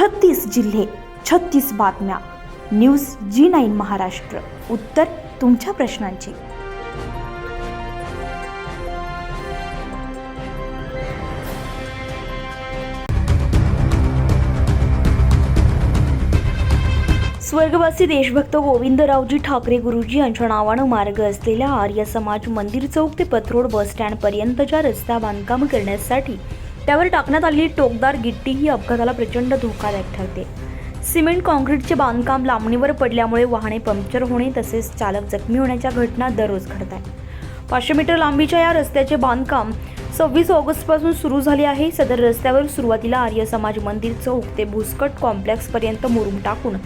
छत्तीस जिल्हे छत्तीस बातम्या. News G nine Maharashtra. उत्तर तुमच्या प्रश्नांची. स्वर्गवासी देशभक्त गोविंदरावजी ठाकरे गुरुजी यांच्या नावानं मार्ग असलेल्या आर्य समाज मंदिर चौक ते पथरोड बस स्टँडपर्यंतच्या रस्ता बांधकाम करण्यासाठी त्यावर टाकण्यात आलेली टोकदार गिट्टी ही अपघाताला प्रचंड धोकादायक ठरते. सिमेंट काँक्रीटचे बांधकाम लांबणीवर पडल्यामुळे वाहने पंक्चर होणे तसेच चालक जखमी होण्याच्या घटना दररोज घडत आहेत पाचशे मीटर लांबीच्या या रस्त्याचे बांधकाम सव्वीस ऑगस्टपासून सुरू झाले आहे. सदर रस्त्यावर सुरुवातीला आर्य समाज मंदिर चौक ते भुसकट कॉम्प्लेक्सपर्यंत मुरुम टाकून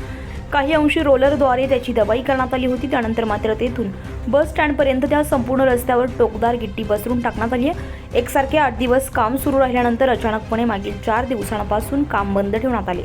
काही अंशी रोलरद्वारे त्याची दबाई करण्यात आली होती. त्यानंतर मात्र तेथून बस स्टँडपर्यंत त्या संपूर्ण रस्त्यावर टोकदार गिट्टी पसरून टाकण्यात आली आहे. एकसारखे आठ दिवस काम सुरू राहिल्यानंतर अचानकपणे मागील चार दिवसांपासून काम बंद ठेवण्यात आले.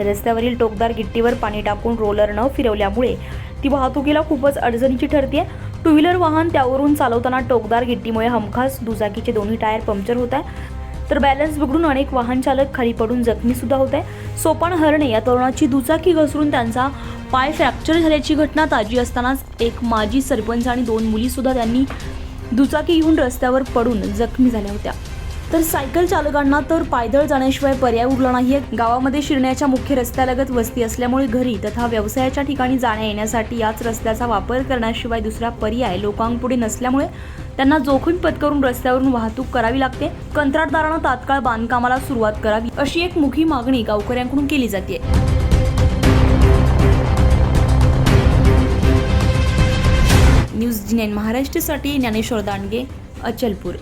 रस्त्यावरील टोकदार गिट्टीवर पाणी टाकून रोलर न फिरवल्यामुळे ती वाहतुकीला खूपच अडचणीची ठरते टू व्हीलर वाहन त्यावरून चालवताना टोकदार गिट्टीमुळे हमखास दुचाकीचे दोन्ही टायर पंक्चर होत आहे तर बॅलन्स बिघडून अनेक वाहन चालक खाली पडून जखमी सुद्धा होत आहे सोपान हरणे या तरुणाची दुचाकी घसरून त्यांचा पाय फ्रॅक्चर झाल्याची घटना ताजी असतानाच एक माजी सरपंच आणि दोन मुलीसुद्धा त्यांनी दुचाकी घेऊन रस्त्यावर पडून जखमी झाल्या होत्या. तर सायकल चालकांना तर पायदळ जाण्याशिवाय पर्याय उरला नाहीये गावामध्ये शिरण्याच्या मुख्य रस्त्यालगत वस्ती असल्यामुळे घरी तथा व्यवसायाच्या ठिकाणी जाण्या येण्यासाठी याच रस्त्याचा वापर करण्याशिवाय दुसरा पर्याय लोकांपुढे नसल्यामुळे त्यांना जोखीम पत्करून रस्त्यावरून वाहतूक करावी लागते. कंत्राटदारानं तात्काळ बांधकामाला सुरुवात करावी अशी एक मुखी मागणी गावकऱ्यांकडून केली जाते. न्यूज जी महाराष्ट्रासाठी ज्ञानेश्वर दांडगे अचलपूर.